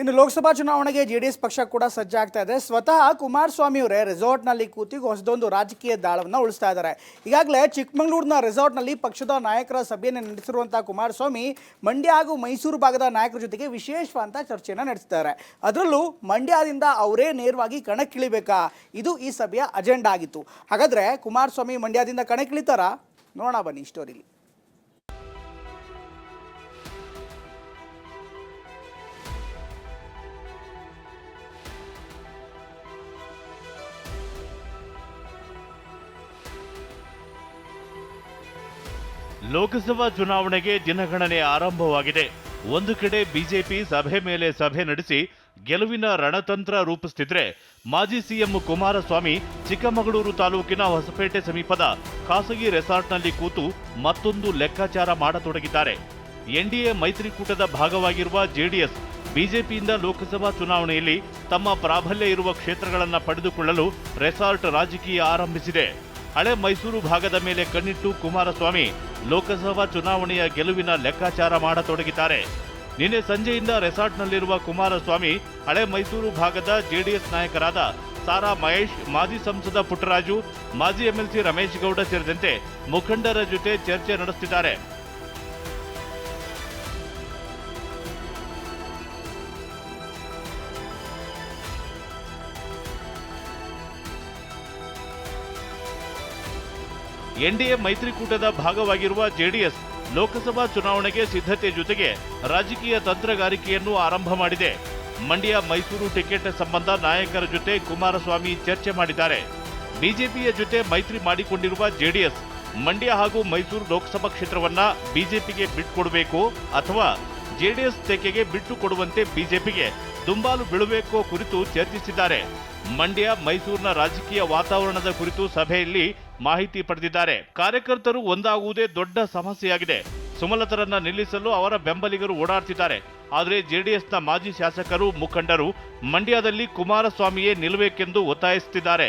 ಇನ್ನು ಲೋಕಸಭಾ ಚುನಾವಣೆಗೆ ಜೆಡಿಎಸ್ ಪಕ್ಷ ಕೂಡ ಸಜ್ಜಾಗ್ತಾ ಇದೆ. ಸ್ವತಃ ಕುಮಾರಸ್ವಾಮಿ ಅವರೇ ರೆಸಾರ್ಟ್ನಲ್ಲಿ ಕೂತಿಗೆ ಹೊಸದೊಂದು ರಾಜಕೀಯ ದಾಳವನ್ನು ಉಳಿಸ್ತಾ ಇದ್ದಾರೆ. ಈಗಾಗಲೇ ಚಿಕ್ಕಮಗಳೂರಿನ ರೆಸಾರ್ಟ್ನಲ್ಲಿ ಪಕ್ಷದ ನಾಯಕರ ಸಭೆಯನ್ನು ನಡೆಸಿರುವಂತಹ ಕುಮಾರಸ್ವಾಮಿ ಮಂಡ್ಯ ಹಾಗೂ ಮೈಸೂರು ಭಾಗದ ನಾಯಕರ ಜೊತೆಗೆ ವಿಶೇಷವಂತ ಚರ್ಚೆಯನ್ನು ನಡೆಸಿದ್ದಾರೆ ಅದರಲ್ಲೂ ಮಂಡ್ಯದಿಂದ ಅವರೇ ನೇರವಾಗಿ ಕಣಕ್ಕಿಳಿಬೇಕಾ? ಇದು ಈ ಸಭೆಯ ಅಜೆಂಡಾ ಆಗಿತ್ತು. ಹಾಗಾದ್ರೆ ಕುಮಾರಸ್ವಾಮಿ ಮಂಡ್ಯದಿಂದ ಕಣಕ್ಕಿಳಿತಾರಾ? ನೋಡೋಣ ಬನ್ನಿ ಸ್ಟೋರಿಲಿ ಲೋಕಸಭಾ ಚುನಾವಣೆಗೆ ದಿನಗಣನೆ ಆರಂಭವಾಗಿದೆ. ಒಂದು ಕಡೆ ಬಿಜೆಪಿ ಸಭೆ ಮೇಲೆ ಸಭೆ ನಡೆಸಿ ಗೆಲುವಿನ ರಣತಂತ್ರ ರೂಪಿಸುತ್ತಿದ್ರೆ ಮಾಜಿ ಸಿಎಂ ಕುಮಾರಸ್ವಾಮಿ ಚಿಕ್ಕಮಗಳೂರು ತಾಲೂಕಿನ ಹೊಸಪೇಟೆ ಸಮೀಪದ ಖಾಸಗಿ ರೆಸಾರ್ಟ್ನಲ್ಲಿ ಕೂತು ಮತ್ತೊಂದು ಲೆಕ್ಕಾಚಾರ ಮಾಡತೊಡಗಿದ್ದಾರೆ. ಎನ್ಡಿಎ ಮೈತ್ರಿಕೂಟದ ಭಾಗವಾಗಿರುವ ಜೆಡಿಎಸ್ ಬಿಜೆಪಿಯಿಂದ ಲೋಕಸಭಾ ಚುನಾವಣೆಯಲ್ಲಿ ತಮ್ಮ ಪ್ರಾಬಲ್ಯ ಇರುವ ಕ್ಷೇತ್ರಗಳನ್ನು ಪಡೆದುಕೊಳ್ಳಲು ರೆಸಾರ್ಟ್ ರಾಜಕೀಯ ಆರಂಭಿಸಿದೆ. ಹಳೆ ಮೈಸೂರು ಭಾಗದ ಮೇಲೆ ಕಣ್ಣಿಟ್ಟು ಕುಮಾರಸ್ವಾಮಿ ಲೋಕಸಭಾ ಚುನಾವಣೆಯ ಗೆಲುವಿನ ಲೆಕ್ಕಾಚಾರ ಮಾಡತೊಡಗಿದ್ದಾರೆ. ನಿನ್ನೆ ಸಂಜೆಯಿಂದ ರೆಸಾರ್ಟ್ನಲ್ಲಿರುವ ಕುಮಾರಸ್ವಾಮಿ ಹಳೆ ಮೈಸೂರು ಭಾಗದ ಜೆಡಿಎಸ್ ನಾಯಕರಾದ ಸಾರಾ ಮಹೇಶ್, ಮಾಜಿ ಸಂಸದ ಪುಟ್ಟರಾಜು, ಮಾಜಿ ಎಂಎಲ್ಸಿ ರಮೇಶ್ ಗೌಡ ಸೇರಿದಂತೆ ಮುಖಂಡರ ಜೊತೆ ಚರ್ಚೆ ನಡೆಸುತ್ತಿದ್ದಾರೆ. ಎನ್ಡಿಎ ಮೈತ್ರಿಕೂಟದ ಭಾಗವಾಗಿರುವ ಜೆಡಿಎಸ್ ಲೋಕಸಭಾ ಚುನಾವಣೆಗೆ ಸಿದ್ಧತೆ ಜೊತೆಗೆ ರಾಜಕೀಯ ತಂತ್ರಗಾರಿಕೆಯನ್ನು ಆರಂಭ ಮಾಡಿದೆ. ಮಂಡ್ಯ ಮೈಸೂರು ಟಿಕೆಟ್ ಸಂಬಂಧ ನಾಯಕರ ಜೊತೆ ಕುಮಾರಸ್ವಾಮಿ ಚರ್ಚೆ ಮಾಡಿದ್ದಾರೆ. ಬಿಜೆಪಿಯ ಜೊತೆ ಮೈತ್ರಿ ಮಾಡಿಕೊಂಡಿರುವ ಜೆಡಿಎಸ್ ಮಂಡ್ಯ ಹಾಗೂ ಮೈಸೂರು ಲೋಕಸಭಾ ಕ್ಷೇತ್ರವನ್ನ ಬಿಜೆಪಿಗೆ ಬಿಟ್ಟುಕೊಡಬೇಕು ಅಥವಾ ಜೆಡಿಎಸ್ ತೆಕೆಗೆ ಬಿಟ್ಟು ಕೊಡುವಂತೆ ಬಿಜೆಪಿಗೆ ದುಂಬಾಲು ಬೀಳಬೇಕೋ ಕುರಿತು ಚರ್ಚಿಸಿದ್ದಾರೆ. ಮಂಡ್ಯ, ಮೈಸೂರಿನ ರಾಜಕೀಯ ವಾತಾವರಣದ ಕುರಿತು ಸಭೆಯಲ್ಲಿ ಮಾಹಿತಿ ಪಡೆದಿದ್ದಾರೆ. ಕಾರ್ಯಕರ್ತರು ಒಂದಾಗುವುದೇ ದೊಡ್ಡ ಸಮಸ್ಯೆಯಾಗಿದೆ. ಸುಮಲತರನ್ನ ನಿಲ್ಲಿಸಲು ಅವರ ಬೆಂಬಲಿಗರು ಓಡಾಡ್ತಿದ್ದಾರೆ. ಆದರೆ ಜೆಡಿಎಸ್ನ ಮಾಜಿ ಶಾಸಕರು ಮುಖಂಡರು ಮಂಡ್ಯದಲ್ಲಿ ಕುಮಾರಸ್ವಾಮಿಯೇ ನಿಲ್ಲಬೇಕೆಂದು ಒತ್ತಾಯಿಸುತ್ತಿದ್ದಾರೆ.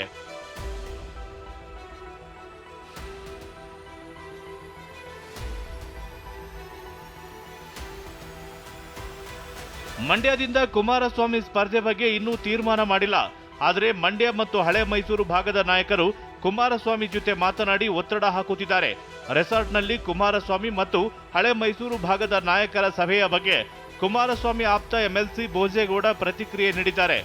ಮಂಡ್ಯದಿಂದ ಕುಮಾರಸ್ವಾಮಿ ಸ್ಪರ್ಧೆ ಬಗ್ಗೆ ಇನ್ನೂ ತೀರ್ಮಾನ ಮಾಡಿಲ್ಲ. ಆದರೆ ಮಂಡ್ಯ ಮತ್ತು ಹಳೆ ಮೈಸೂರು ಭಾಗದ ನಾಯಕರು ಕುಮಾರಸ್ವಾಮಿ ಜೊತೆ ಮಾತನಾಡಿ ಒತ್ತಡ ಹಾಕುತ್ತಿದ್ದಾರೆ. ರೆಸಾರ್ಟ್ನಲ್ಲಿ ಕುಮಾರಸ್ವಾಮಿ ಮತ್ತು ಹಳೆ ಮೈಸೂರು ಭಾಗದ ನಾಯಕರ ಸಭೆಯ ಬಗ್ಗೆ ಕುಮಾರಸ್ವಾಮಿ ಆಪ್ತ ಎಂಎಲ್ಸಿ ಭೋಜೇಗೌಡ ಪ್ರತಿಕ್ರಿಯೆ ನೀಡಿದ್ದಾರೆ.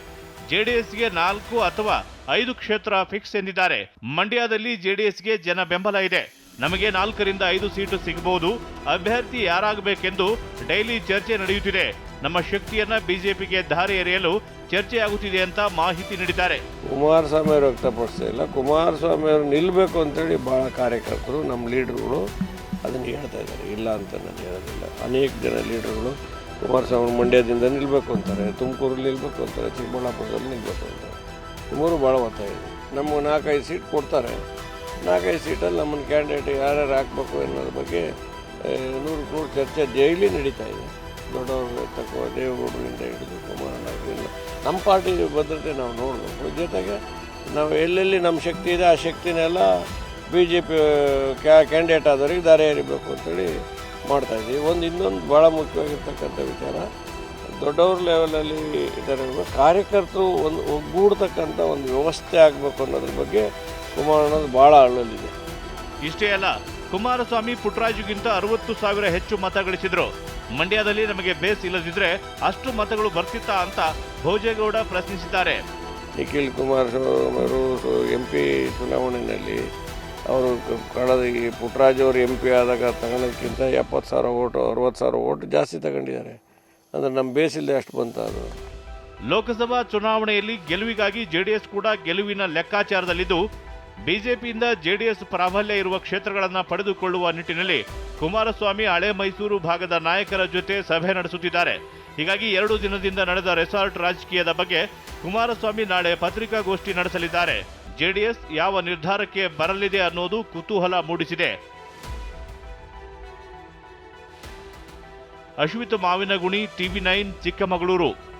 ಜೆಡಿಎಸ್ಗೆ ನಾಲ್ಕು ಅಥವಾ ಐದು ಕ್ಷೇತ್ರ ಫಿಕ್ಸ್ ಎಂದಿದ್ದಾರೆ. ಮಂಡ್ಯದಲ್ಲಿ ಜೆಡಿಎಸ್ಗೆ ಜನ ಬೆಂಬಲ ಇದೆ. ನಮಗೆ ನಾಲ್ಕರಿಂದ ಐದು ಸೀಟು ಸಿಗಬಹುದು. ಅಭ್ಯರ್ಥಿ ಯಾರಾಗಬೇಕೆಂದು ಡೈಲಿ ಚರ್ಚೆ ನಡೆಯುತ್ತಿದೆ. ನಮ್ಮ ಶಕ್ತಿಯನ್ನ ಬಿಜೆಪಿಗೆ ಧಾರೆ ಎರೆಯಲು ಚರ್ಚೆಯಾಗುತ್ತಿದೆ ಅಂತ ಮಾಹಿತಿ ನೀಡಿದ್ದಾರೆ. ಕುಮಾರಸ್ವಾಮಿ ಅವರು ವ್ಯಕ್ತಪಡಿಸ್ತಾ ಇಲ್ಲ. ಕುಮಾರಸ್ವಾಮಿ ಅವರು ನಿಲ್ಲಬೇಕು ಅಂತೇಳಿ ಭಾಳ ಕಾರ್ಯಕರ್ತರು, ನಮ್ಮ ಲೀಡರ್ಗಳು ಅದನ್ನು ಹೇಳ್ತಾ ಇದ್ದಾರೆ. ಇಲ್ಲ ಅಂತ ನಾನು ಹೇಳೋದಿಲ್ಲ. ಅನೇಕ ಜನ ಲೀಡರ್ಗಳು ಕುಮಾರಸ್ವಾಮಿ ಮಂಡ್ಯದಿಂದ ನಿಲ್ಲಬೇಕು ಅಂತಾರೆ, ತುಮಕೂರಲ್ಲಿ ನಿಲ್ಲಬೇಕು ಅಂತಾರೆ, ಚಿಕ್ಕಬಳ್ಳಾಪುರದಲ್ಲಿ ನಿಲ್ಲಬೇಕು ಅಂತಾರೆ. ಮೂರು ಭಾಳ ಒತ್ತಾಯ ಇದೆ. ನಮಗೆ ನಾಲ್ಕೈದು ಸೀಟ್ ಕೊಡ್ತಾರೆ. ನಾಲ್ಕೈದು ಸೀಟಲ್ಲಿ ನಮ್ಮನ್ನು ಕ್ಯಾಂಡಿಡೇಟ್ ಯಾರ್ಯಾರು ಹಾಕಬೇಕು ಅನ್ನೋದ್ರ ಬಗ್ಗೆ ನೂರು ಕೋಟಿ ಚರ್ಚೆ ಡೈಲಿ ನಡೀತಾ ಇದೆ. ದೊಡ್ಡವ್ರ ತಕ್ಕೋ ದೇವೇಗೌಡರಿಂದ ಹಿಡಿದು ಕುಮಾರಣ್ಣವರಿಂದ ನಮ್ಮ ಪಾರ್ಟಿ ಭದ್ರತೆ ನಾವು ನೋಡಬೇಕು. ಜೊತೆಗೆ ನಾವು ಎಲ್ಲೆಲ್ಲಿ ನಮ್ಮ ಶಕ್ತಿ ಇದೆ, ಆ ಶಕ್ತಿನೆಲ್ಲ ಬಿ ಜೆ ಪಿ ಕ್ಯಾ ಕ್ಯಾಂಡಿಡೇಟ್ ಆದವರಿಗೆ ದಾರಿ ಎರಿಬೇಕು ಅಂತೇಳಿ ಮಾಡ್ತಾಯಿದ್ದೀವಿ ಒಂದು ಇನ್ನೊಂದು ಭಾಳ ಮುಖ್ಯವಾಗಿರ್ತಕ್ಕಂಥ ವಿಚಾರ, ದೊಡ್ಡವ್ರ ಲೆವೆಲಲ್ಲಿ ಇದ್ದಾರೆ ಕಾರ್ಯಕರ್ತರು ಒಂದು ಒಗ್ಗೂಡ್ತಕ್ಕಂಥ ಒಂದು ವ್ಯವಸ್ಥೆ ಆಗಬೇಕು ಅನ್ನೋದ್ರ ಬಗ್ಗೆ ಕುಮಾರಣ್ಣದು ಭಾಳ ಅಳಲಿದೆ. ಇಷ್ಟೇ ಅಲ್ಲ, ಕುಮಾರಸ್ವಾಮಿ ಪುಟ್ಟರಾಜುಗಿಂತ ಅರವತ್ತು ಸಾವಿರ ಹೆಚ್ಚು ಮತ ಗಳಿಸಿದ್ರು ಮಂಡ್ಯದಲ್ಲಿ ನಮಗೆ ಬೇಸ್ ಇಲ್ಲದಿದ್ರೆ ಅಷ್ಟು ಮತಗಳು ಬರ್ತಿತ್ತಾ ಅಂತ ಭೋಜೇಗೌಡ ಪ್ರಶ್ನಿಸಿದ್ದಾರೆ. ನಿಖಿಲ್ ಕುಮಾರ್ ಅವರು ಎಂ ಪಿ ಚುನಾವಣೆಯಲ್ಲಿ ಅವರು ಕಳೆದ ಈ ಪುಟ್ರಾಜ್ ಅವರು ಎಂ ಪಿ ಆದಾಗ ತಗೊಳ್ಳೋದಕ್ಕಿಂತ ಎಪ್ಪತ್ತು ಸಾವಿರ ಓಟು ಅರವತ್ತು ಸಾವಿರ ಓಟು ಜಾಸ್ತಿ ತಗೊಂಡಿದ್ದಾರೆ. ಅಂದರೆ ನಮ್ಮ ಬೇಸಿಲ್ಲದೆ ಅಷ್ಟು ಬಂತ ಅದು. ಲೋಕಸಭಾ ಚುನಾವಣೆಯಲ್ಲಿ ಗೆಲುವಿಗಾಗಿ ಜೆಡಿಎಸ್ ಕೂಡ ಗೆಲುವಿನ ಲೆಕ್ಕಾಚಾರದಲ್ಲಿದ್ದು ಬಿಜೆಪಿಯಿಂದ ಜೆಡಿಎಸ್ ಪ್ರಾಬಲ್ಯ ಇರುವ ಕ್ಷೇತ್ರಗಳನ್ನು ಪಡೆದುಕೊಳ್ಳುವ ನಿಟ್ಟಿನಲ್ಲಿ ಕುಮಾರಸ್ವಾಮಿ ಹಳೆ ಮೈಸೂರು ಭಾಗದ ನಾಯಕರ ಜೊತೆ ಸಭೆ ನಡೆಸುತ್ತಿದ್ದಾರೆ. ಹೀಗಾಗಿ ಎರಡು ದಿನದಿಂದ ನಡೆದ ರೆಸಾರ್ಟ್ ರಾಜಕೀಯದ ಬಗ್ಗೆ ಕುಮಾರಸ್ವಾಮಿ ನಾಳೆ ಪತ್ರಿಕಾಗೋಷ್ಠಿ ನಡೆಸಲಿದ್ದಾರೆ. ಜೆಡಿಎಸ್ ಯಾವ ನಿರ್ಧಾರಕ್ಕೆ ಬರಲಿದೆ ಅನ್ನೋದು ಕುತೂಹಲ ಮೂಡಿಸಿದೆ. Ashwith Mavinaguni, TV nine, Chikkamagaluru.